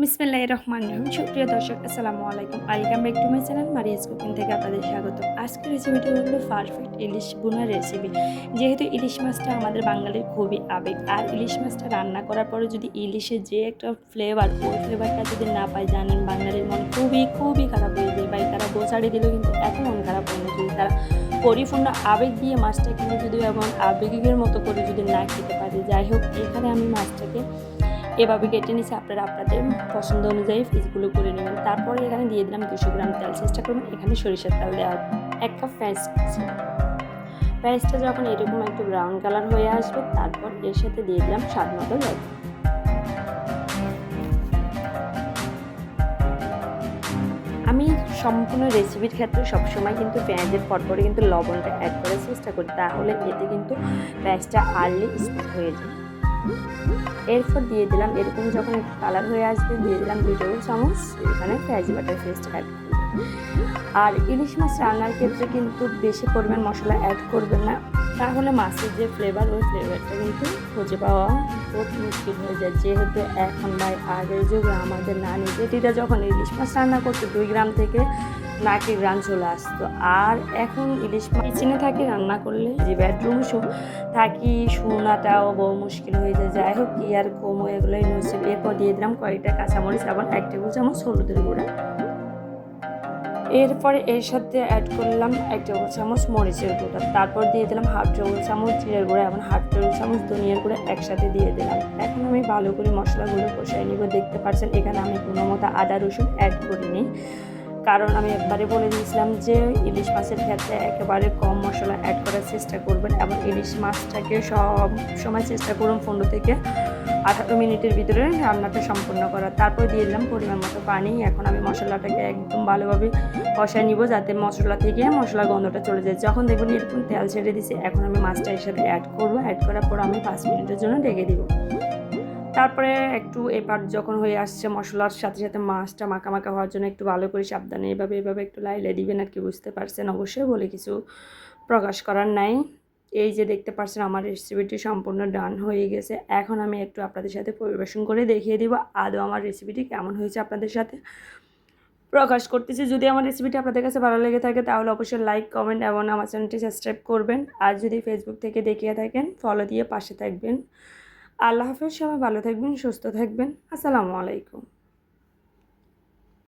বিসমিল্লাহির রহমান রহিম। সুপ্রিয় দর্শক, আসসালামু আলাইকুম। Welcome back to my channel Maria's cooking থেকে আপনাদের স্বাগত। আজকের রেসিপিটি হলো পারফেক্ট ইলিশ বোনার রেসিপি যেহেতু ইলিশ মাছটা আমাদের বাঙালির খুবই আবেগ, আর ইলিশ মাছটা রান্না করার পরে যদি ইলিশের যে একটা ফ্লেভার ওই ফ্লেভারটা যদি না পাই, জানেন বাঙালির মন খুবই খুবই খারাপ হয়ে যায়। ভাই, তারা বোঝাড়ি দিলেও কিন্তু এত মন খারাপ হয় যদি তারা পরিপূর্ণ আবেগ দিয়ে মাছটা কিন্তু যদি এমন আবেগের মতো করে যদি না খেতে পারে। যাই হোক, এখানে আমি মাছটাকে এভাবে কেটে নিচ্ছি আপনারা আপনাদের পছন্দ অনুযায়ী পিসগুলো করে নেবেন। তারপরে এখানে দিয়ে দিলাম দুশো গ্রাম তেল। চেষ্টা করবেন এখানে সরিষার তেল দেওয়া এক কাপ পেঁয়াজ পেঁয়াজটা যখন এরকম একটু ব্রাউন কালার হয়ে আসবে, তারপর এর সাথে দিয়ে দিলাম স্বাদ মতো জল। আমি সম্পূর্ণ রেসিপির ক্ষেত্রে সবসময় কিন্তু পেঁয়াজের পরপরে কিন্তু লবণটা অ্যাড করার চেষ্টা করি, তাহলে এতে কিন্তু পেঁয়াজটা আর্লি স্মুথ হয়ে যায়। এরপর দিয়ে দিলাম, এরকম যখন একটু কালার হয়ে আসবে, দিয়ে দিলাম দুই টেবিল চামচ এখানে পেঁয়াজ বাটার পেস্ট অ্যাড আর ইলিশ মাছ রান্নার ক্ষেত্রে কিন্তু বেশি পরিমাণ মশলা অ্যাড করবেন না। তাহলে মাছের যে ফ্লেভার ওই ফ্লেভারটা কিন্তু খুঁজে পাওয়া খুব মুশকিল হয়ে যায়। যেহেতু এখন ভাই আগের যুগে আমাদের নানি, জেঠিরা যখন ইলিশ মাছ রান্না করতো, দুই গ্রাম থেকে নাকি গ্রাম চলে আসতো। আর এখন ইলিশ কিচেনে থাকি, রান্না করলে যে বেডরুম থাকি শোনাটাও বহু মুশকিল হয়ে যায়। যাই হোক, কি আর কমো, এগুলোই নসিব। এরপর দিয়ে দিলাম কয়েকটা কাঁচামরিচ এবং এক টেবিল চামচ হলুদের গুঁড়া। এরপরে এর সাথে অ্যাড করলাম এক টেবিল চামচ মরিচের গুঁড়া। তারপর দিয়ে দিলাম হাফ টেবিল চামচ জিরের গুঁড়া এবং হাফ টেবিল চামচ ধনিয়ার গুঁড়া একসাথে দিয়ে দিলাম। এখন আমি ভালো করে মশলাগুলো কষাই নিব। দেখতে পাচ্ছেন এখানে আমি কোনো মতো আদা, রসুন অ্যাড করিনি। কারণ আমি একবারে বলে দিয়েছিলাম যে ইলিশ মাছের ক্ষেত্রে একেবারে কম মশলা অ্যাড করার চেষ্টা করবেন এবং ইলিশ মাছটাকে সব সময় চেষ্টা করুন পনেরো থেকে আঠারো মিনিটের ভিতরে রান্নাটা সম্পূর্ণ করা। তারপর দিয়ে দিলাম পরিমাণ মতো পানি। এখন আমি মশলাটাকে একদম ভালোভাবে কষায় নিব যাতে মশলা থেকে মশলা গন্ধটা চলে যায়। যখন দেখবেন এরকম তেল ছেড়ে দিছি, এখন আমি মাছটা এর সাথে অ্যাড করব। অ্যাড করার পর আমি পাঁচ মিনিটের জন্য ঢেকে দিব। তারপরে একটু এবার যখন হয়ে আসছে মশলার সাথে সাথে মাছটা মাখা মাখা হওয়ার জন্য একটু ভালো করে সাবধানে এভাবে এভাবে একটু লাইলে দিবেন আর কি, বুঝতে পারছেন? অবশ্যই বলে কিছু প্রকাশ করার নাই। এই যে দেখতে পাচ্ছেন আমার রেসিপিটি সম্পূর্ণ ডান হয়ে গেছে। এখন আমি একটু আপনাদের সাথে পরিবেশন করে দেখিয়ে দিব আদৌ আমার রেসিপিটি কেমন হয়েছে আপনাদের সাথে। প্রকাশ করতেছি। যদি আমার রেসিপিটি আপনাদের কাছে ভালো লেগে থাকে তাহলে অবশ্যই লাইক কমেন্ট এবং আমার চ্যানেলটি সাবস্ক্রাইব করবেন। আর যদি ফেসবুক থেকে দেখিয়ে থাকেন ফলো দিয়ে পাশে থাকবেন। আল্লাহ হাফেজ সবাই ভালো থাকবেন সুস্থ থাকবেন। আসসালামু আলাইকুম।